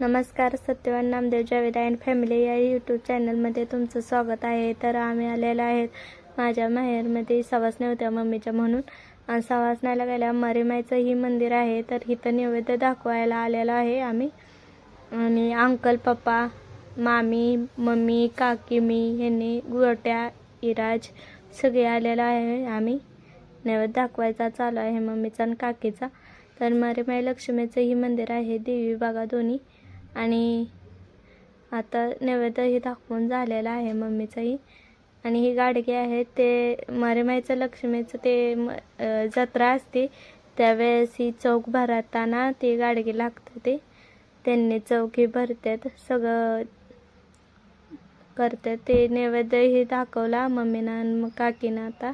नमस्कार Satyavan Namdev Javed and family या YouTube चॅनलमध्ये तुमचं स्वागत आहे. तर आम्ही आलेलो आहेत माझ्या माहेरमध्ये सवासण्या होत्या मम्मीच्या म्हणून. आणि सवासण्याला गेल्या मरीमाईचं ही मंदिर आहे. तर इथं नैवेद्य दाखवायला आलेलो आहे आम्ही. आणि अंकल पप्पा मामी मम्मी काकी मी ह्यांनी गोट्या इराज सगळे आलेलो आहे आम्ही. नैवेद्य दाखवायचा चालू आहे मम्मीचा आणि काकीचा. तर मरीमाई लक्ष्मीचं ही मंदिर आहे देवी बागा दोन्ही. आणि आता नैवेद्यही दाखवून झालेलं आहे मम्मीचंही. आणि ही गाडगे आहे ते मारेमाईचं लक्ष्मीचं ते म जत्रा असते. त्यावेळेस ही चौक भरताना ती गाडगी लागतं ते त्यांनी चौकी भरतात सगळं करतात. ते नैवेद्यही दाखवला मम्मीनं आणि मग काकीनं आता.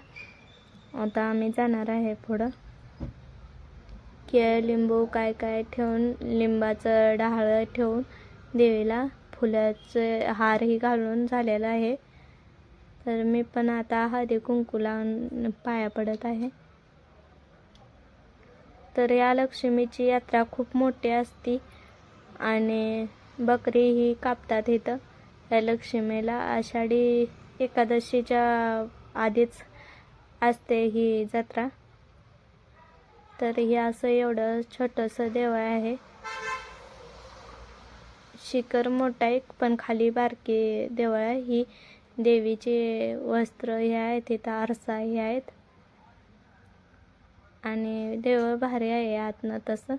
आता आम्ही जाणार आहे पुढं. केळ लिंबू काय काय ठेवून लिंबाचं डहाळं ठेवून देवीला फुलाचे हारही घालून झालेला आहे. तर मी पण आता हळदी कुंकू लावून पाया पडत आहे. तर या लक्ष्मीची यात्रा खूप मोठी असते आणि बकरी ही कापतात इथं. या लक्ष्मीला आषाढी एकादशीच्या आधीच असते ही जत्रा. तर हे असं एवढं छोटंसं देवळ आहे. शिखर मोठा आहे पण खाली बारके देवळ आहे. ही देवीचे वस्त्र हे आहेत तिथं आरसा हे आहेत. आणि देवळ भारी आहे आतनं तसं.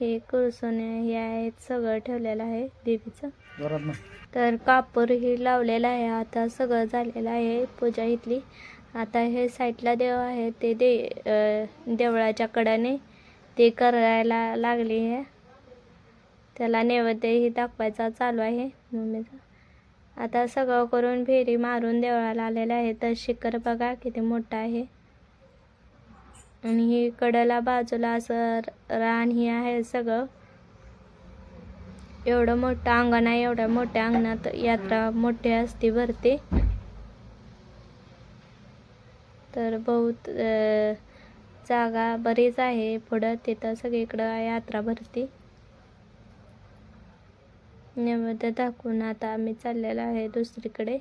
हे कुळसोने हे आहेत सगळं ठेवलेलं आहे देवीचं. तर कापूर ही लावलेला आहे आता सगळं झालेलं आहे पूजा इथली. आता हे साईडला देव आहे ते दे देवळाच्या कडाने ते करायला लागली आहे. त्याला नैवेद्यही दाखवायचा चालू आहे मम्मीचा. आता सगळं करून फेरी मारून देवळाला आलेलं आहे. तर शिखर बघा किती मोठं आहे. आणि ही कडेला बाजूला असं रान ही आहे सगळं. एवढं मोठं अंगण आहे एवढ्या मोठ्या अंगणात यात्रा मोठी असते भरते. तर बहुत जागा बरीच आहे. पुढं तिथं सगळीकडं यात्रा भरती. नैवेद्य दाखवून आता आम्ही चाललेलो आहे दुसरीकडे.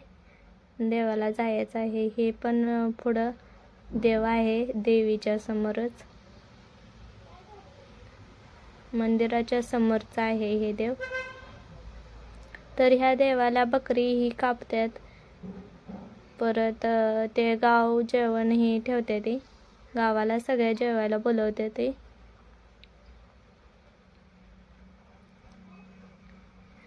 देवाला जायचं आहे. हे पण पुढं देव आहे देवीच्या समोरच. मंदिराच्या समोरचं आहे हे देव. तर ह्या देवाला बकरी ही कापतात परत ते गाव जेवण ही ठेवते ते. गावाला सगळ्या जेवायला बोलवते ते.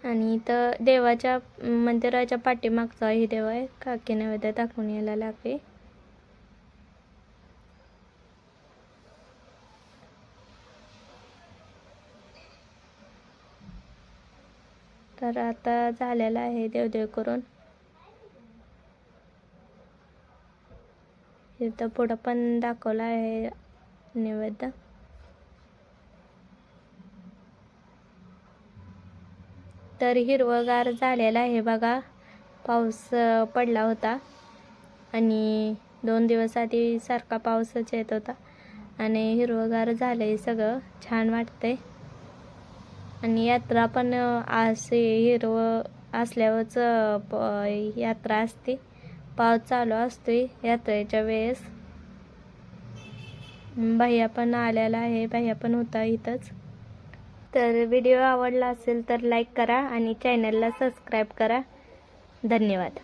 आणि इथं देवाच्या मंदिराच्या पाठीमागचाही देव आहे. काकी नैवेद्य दाखवून यायला लागते तर आता झालेलं आहे देवदेव करून. इथं पुढं पण दाखवलं आहे नैवेद्य तर हिरवगार झालेला आहे बघा. पाऊस पडला होता. आणि दोन दिवस आधी सारखा पाऊसच येत होता. आणि हिरवगार झालं आहे सगळं. छान वाटतंय. आणि यात्रा पण असे हिरवं असल्यावरच प- यात्रा असते. पाऊस चालू असतोय. यात्रेच्या वेळेस भैया पण आलेला आहे. भैया पण होता इथंच. तर व्हिडिओ आवडला असेल तर लाईक करा आणि चॅनलला सबस्क्राईब करा. धन्यवाद.